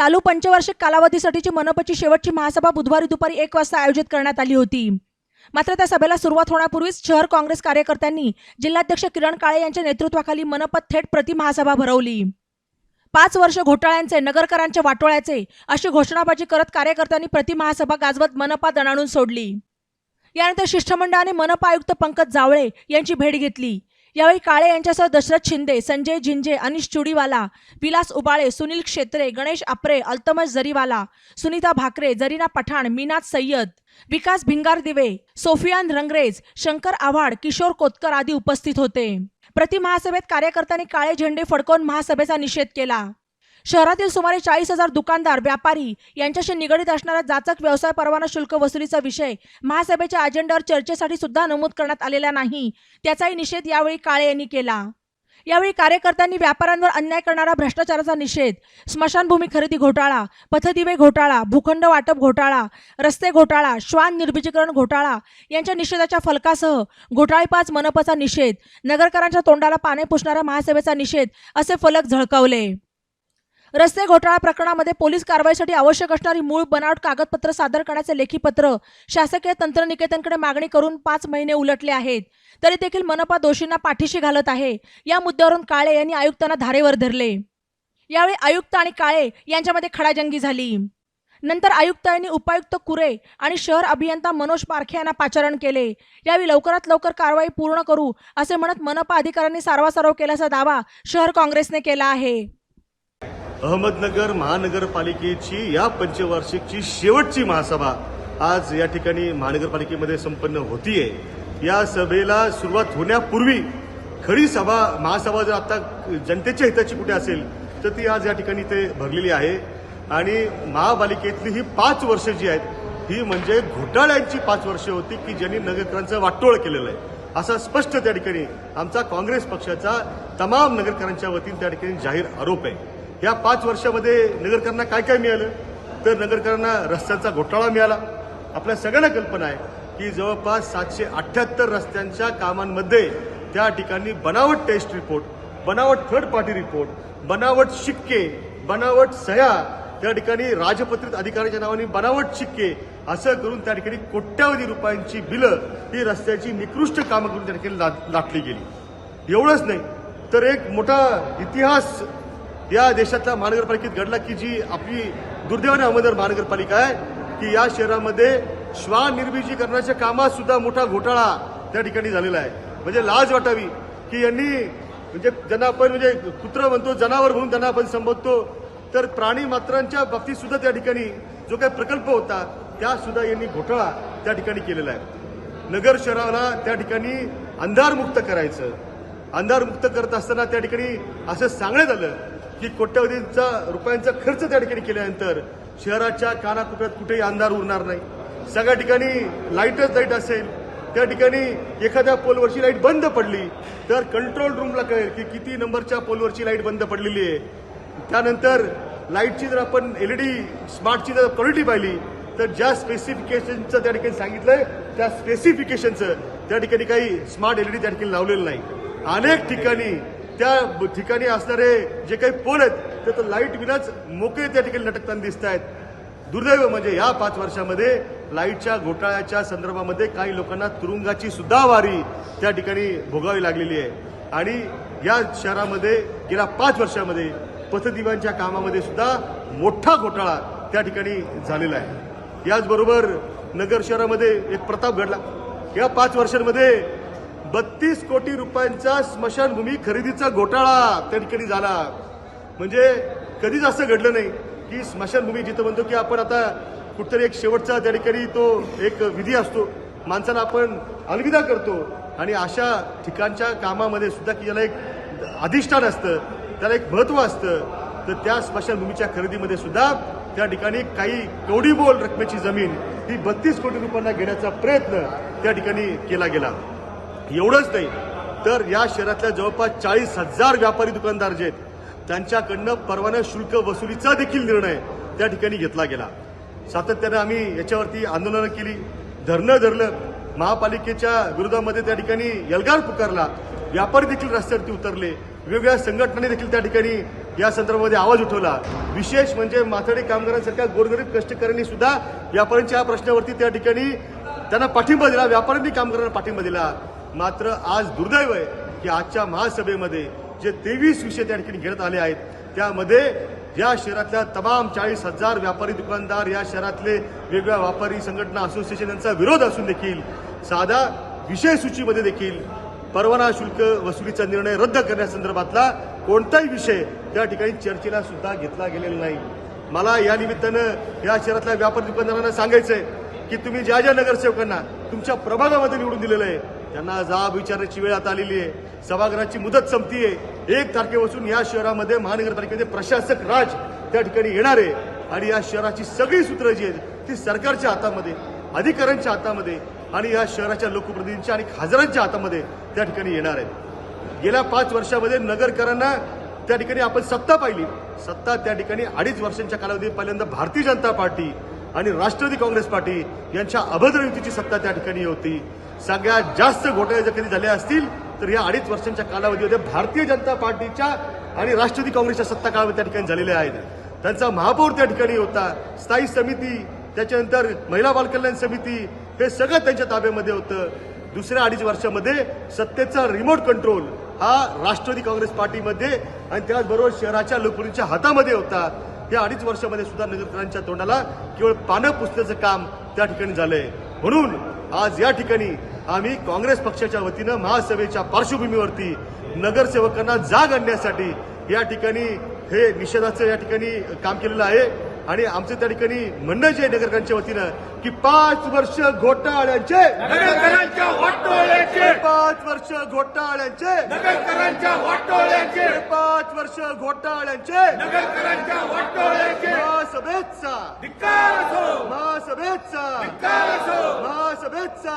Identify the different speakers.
Speaker 1: चालू पंचवार्षिक कालावधीसाठीची मनपाची शेवटची महासभा बुधवारी दुपारी एक वाजता आयोजित करण्यात आली होती. मात्र त्या सभेला सुरुवात होण्यापूर्वीच शहर काँग्रेस कार्यकर्त्यांनी जिल्हाध्यक्ष किरण काळे यांच्या नेतृत्वाखाली मनपात थेट प्रति महासभा भरवली. पाच वर्ष घोटाळ्यांचे नगरकरांच्या वाटोळ्याचे अशी घोषणाबाजी करत कार्यकर्त्यांनी प्रति महासभा गाजवत मनपा दणाणून सोडली. यानंतर शिष्टमंडळाने मनपा आयुक्त पंकज जावळे यांची भेट घेतली. यावेळी काळे यांच्यासह दशरथ शिंदे संजय झिंजे अनिश चुडीवाला विलास उबाळे सुनील क्षेत्रे गणेश आपरे अल्तमज जरीवाला सुनीता भाकरे जरीना पठाण मीनाथ सय्यद विकास भिंगार दिवे सोफियान रंगरेज शंकर आव्हाड किशोर कोतकर आदी उपस्थित होते. प्रति महासभेत कार्यकर्त्यांनी काळे झेंडे फडकवून महासभेचा निषेध केला. शहरातील सुमारे चाळीस हजार दुकानदार व्यापारी यांच्याशी निगडीत असणाऱ्या जाचक व्यवसाय परवाना शुल्क वसुलीचा विषय महासभेच्या अजेंड्यावर चर्चेसाठी सुद्धा नमूद करण्यात आलेला नाही. त्याचाही निषेध यावेळी काळे यांनी केला. यावेळी कार्यकर्त्यांनी व्यापाऱ्यांवर अन्याय करणारा भ्रष्टाचाराचा निषेध स्मशानभूमी खरेदी घोटाळा पथदिवे घोटाळा भूखंड वाटप घोटाळा रस्ते घोटाळा श्वान निर्बीजीकरण घोटाळा यांच्या निषेधाच्या फलकासह घोटाळीपाच मनपाचा निषेध नगरकरांच्या तोंडाला पाने पुसणाऱ्या महासभेचा निषेध असे फलक झळकावले. रस्ते घोटाळा प्रकरणामध्ये पोलीस कारवाईसाठी आवश्यक असणारी मूळ बनावट कागदपत्र सादर करण्याचे लेखी पत्र शासकीय तंत्रनिकेतनकडे मागणी करून पाच महिने उलटले आहेत. तरी देखील मनपा दोषींना पाठीशी घालत आहे. या मुद्द्यावरून काळे यांनी आयुक्तांना धारेवर धरले. यावेळी आयुक्त आणि काळे यांच्यामध्ये खडाजंगी झाली. नंतर आयुक्त यांनी उपायुक्त कुरे आणि शहर अभियंता मनोज पारखे यांना पाचारण केले. यावेळी लवकरात लवकर कारवाई पूर्ण करू असे म्हणत मनपा अधिकाऱ्यांनी सारवासारव केल्याचा दावा शहर काँग्रेसने केला आहे.
Speaker 2: अहमदनगर महानगरपालिकेची या पंचवार्षिकची शेवटची महासभा आज या ठिकाणी महानगरपालिकेमध्ये संपन्न होतीये. या सभेला सुरुवात होण्यापूर्वी खरी सभा महासभा जर आता जनतेच्या हिताची कुठे असेल तर ती आज या ठिकाणी ते भरलेली आहे. आणि महापालिकेतली ही पाच वर्ष जी आहेत ही म्हणजे घोटाळ्यांची पाच वर्ष होती की ज्यांनी नगरकरांचं वाटोळ केलेलं आहे. असा स्पष्ट त्या ठिकाणी आमचा काँग्रेस पक्षाचा तमाम नगरकरांच्या वतीने त्या ठिकाणी जाहीर आरोप आहे. या पाच वर्षामध्ये नगरकरांना काय काय मिळालं? तर नगरकरांना रस्त्यांचा घोटाळा मिळाला. आपल्या सगळ्यांना कल्पना आहे की जवळपास सातशे अठ्ठ्याहत्तर रस्त्यांच्या कामांमध्ये त्या ठिकाणी बनावट टेस्ट रिपोर्ट बनावट थर्ड पार्टी रिपोर्ट बनावट शिक्के बनावट सह्या त्या ठिकाणी राजपत्रित अधिकाऱ्याच्या नावाने बनावट शिक्के असं करून त्या ठिकाणी कोट्यावधी रुपयांची बिलं ही रस्त्याची निकृष्ट कामं करून त्या ठिकाणी लाटली गेली. एवढंच नाही तर एक मोठा इतिहास या देशातल्या महानगरपालिकेत घडला की जी आपली दुर्दैवाने अहमदनगर महानगरपालिका आहे की या शहरामध्ये श्वान निर्बीजीकरणाच्या कामात सुद्धा मोठा घोटाळा त्या ठिकाणी झालेला आहे. म्हणजे लाज वाटावी की यांनी म्हणजे ज्यांना आपण म्हणजे कुत्र म्हणतो जनावर म्हणून त्यांना आपण संबोधतो तर प्राणी मात्रांच्या बाबतीत सुद्धा त्या ठिकाणी जो काही प्रकल्प होता त्या सुद्धा यांनी घोटाळा त्या ठिकाणी केलेला आहे. नगर शहराला त्या ठिकाणी अंधारमुक्त करायचं. अंधारमुक्त करत असताना त्या ठिकाणी असं सांगण्यात आलं की कोट्यवधींचा रुपयांचा खर्च त्या ठिकाणी केल्यानंतर शहराच्या कानाकोपऱ्यात कुठेही अंधार उरणार नाही. सगळ्या ठिकाणी लाईटच लाइट असेल. त्या ठिकाणी एखाद्या पोलवरची लाइट बंद पडली तर कंट्रोल रूमला कळेल की किती नंबरच्या पोलवरची लाइट बंद पडलेली आहे. त्यानंतर लाईटची जर आपण एलईडी स्मार्टची जर क्वालिटी पाहिली तर ज्या स्पेसिफिकेशनचं त्या ठिकाणी सांगितलंय त्या स्पेसिफिकेशनचं त्या ठिकाणी काही स्मार्ट एलईडी त्या ठिकाणी लावलेलं नाही. अनेक ठिकाणी त्या ठिकाणी असणारे जे काही पोल आहेत ते तर लाइट विनाच मोकळे त्या ठिकाणी लटकताना दिसत आहेत. दुर्दैव म्हणजे या पाच वर्षामध्ये लाईटच्या घोटाळ्याच्या संदर्भामध्ये काही लोकांना तुरुंगाची सुद्धा वारी त्या ठिकाणी भोगावी लागलेली आहे. आणि या शहरामध्ये गेल्या पाच वर्षामध्ये पथदिव्यांच्या कामामध्ये सुद्धा मोठा घोटाळा त्या ठिकाणी झालेला आहे. याचबरोबर नगर शहरामध्ये एक प्रताप घडला. या पाच वर्षांमध्ये बत्तीस कोटी रुपयांचा स्मशानभूमी खरेदीचा घोटाळा त्या ठिकाणी झाला? म्हणजे कधीच असं घडलं नाही की स्मशानभूमी जिथं म्हणतो की आपण आता कुठतरी एक शेवटचा त्या ठिकाणी तो एक विधी असतो. माणसाला आपण अलविदा करतो. आणि अशा ठिकाणच्या कामामध्ये सुद्धा की ज्याला एक अधिष्ठान असतं त्याला एक महत्त्व असतं तर त्या स्मशानभूमीच्या खरेदीमध्ये सुद्धा त्या ठिकाणी काही कवडीबोल रकमेची जमीन ही बत्तीस कोटी रुपयांना घेण्याचा प्रयत्न त्या ठिकाणी केला गेला. एवढंच नाही. तर या शहरातल्या जवळपास चाळीस हजार व्यापारी दुकानदार जे आहेत त्यांच्याकडनं परवाना शुल्क वसुलीचा देखील निर्णय त्या ठिकाणी घेतला गेला. सातत्यानं आम्ही याच्यावरती आंदोलनं केली. धरणं धरलं. महापालिकेच्या विरोधामध्ये त्या ठिकाणी यलगार पुकारला. व्यापारी देखील रस्त्यावरती उतरले. वेगवेगळ्या संघटनांनी देखील त्या ठिकाणी या संदर्भामध्ये आवाज उठवला. विशेष म्हणजे माथाडी कामगारांसारख्या गोरगरीब कष्टकऱ्यांनी सुद्धा व्यापाऱ्यांच्या या प्रश्नावरती त्या ठिकाणी त्यांना पाठिंबा दिला. व्यापाऱ्यांनी कामगारांना पाठिंबा दिला. मात्र आज दुर्दैव आहे की आजच्या महासभेमध्ये जे तेवीस विषय त्या ठिकाणी घेण्यात आले आहेत त्यामध्ये या शहरातल्या तमाम चाळीस हजार व्यापारी दुकानदार या शहरातले वेगवेगळ्या व्यापारी संघटना असोसिएशन यांचा विरोध असून देखील साधा विषय सूचीमध्ये देखील परवाना शुल्क वसुलीचा निर्णय रद्द करण्यासंदर्भातला कोणताही विषय त्या ठिकाणी चर्चेला सुद्धा घेतला गेलेला नाही. मला या निमित्तानं या शहरातल्या व्यापारी दुकानदारांना सांगायचंय की तुम्ही ज्या ज्या नगरसेवकांना तुमच्या प्रभागामध्ये निवडून दिलेलं आहे त्यांना जाब विचारण्याची वेळ आता आलेली आहे. सभागृहाची मुदत संपतीये. एक तारखेपासून या शहरामध्ये महानगरपालिकेमध्ये प्रशासक राज त्या ठिकाणी येणार आहे. आणि या शहराची सगळी सूत्र जी आहेत ती सरकारच्या हातामध्ये अधिकाऱ्यांच्या हातामध्ये आणि या शहराच्या लोकप्रतिनिधींच्या आणि खासदारांच्या हातामध्ये त्या ठिकाणी येणार आहेत. गेल्या पाच वर्षामध्ये नगरकरांना त्या ठिकाणी आपण सत्ता पाहिली. सत्ता त्या ठिकाणी अडीच वर्षांच्या कालावधीत पहिल्यांदा भारतीय जनता पार्टी आणि राष्ट्रवादी काँग्रेस पार्टी यांच्या अभद्र युतीची सत्ता त्या ठिकाणी होती. सगळ्यात जास्त घोटाळे जर कधी झाले असतील तर या अडीच वर्षांच्या कालावधीमध्ये भारतीय जनता पार्टीच्या आणि राष्ट्रवादी काँग्रेसच्या सत्ता काळामध्ये त्या ठिकाणी झालेल्या आहेत. त्यांचा महापौर त्या ठिकाणी होता स्थायी समिती त्याच्यानंतर महिला बालकल्याण समिती हे सगळं त्यांच्या ताब्यामध्ये होतं. दुसऱ्या अडीच वर्षामध्ये सत्तेचा रिमोट कंट्रोल हा राष्ट्रवादी काँग्रेस पार्टीमध्ये आणि त्याचबरोबर शहराच्या लोकप्रतिनिधीच्या हातामध्ये होता. या अडीच वर्षामध्ये सुद्धा नगरकरांच्या तोंडाला केवळ पानं पुसण्याचं काम त्या ठिकाणी झालंय. म्हणून आज या ठिकाणी आम्ही काँग्रेस पक्षाच्या वतीनं महासभेच्या पार्श्वभूमीवरती नगरसेवकांना जाग आणण्यासाठी या ठिकाणी हे निषेधाचं या ठिकाणी काम केलेलं आहे. आणि आमचं त्या ठिकाणी म्हणणं जे आहे नगरकरांच्या वतीनं की पाच वर्ष घोटाळ्यांचे पाच वर्ष घोटाळ्यांचे पाच वर्ष घोटाळ्यांचे महासभेचा महासभेचा महासभेचा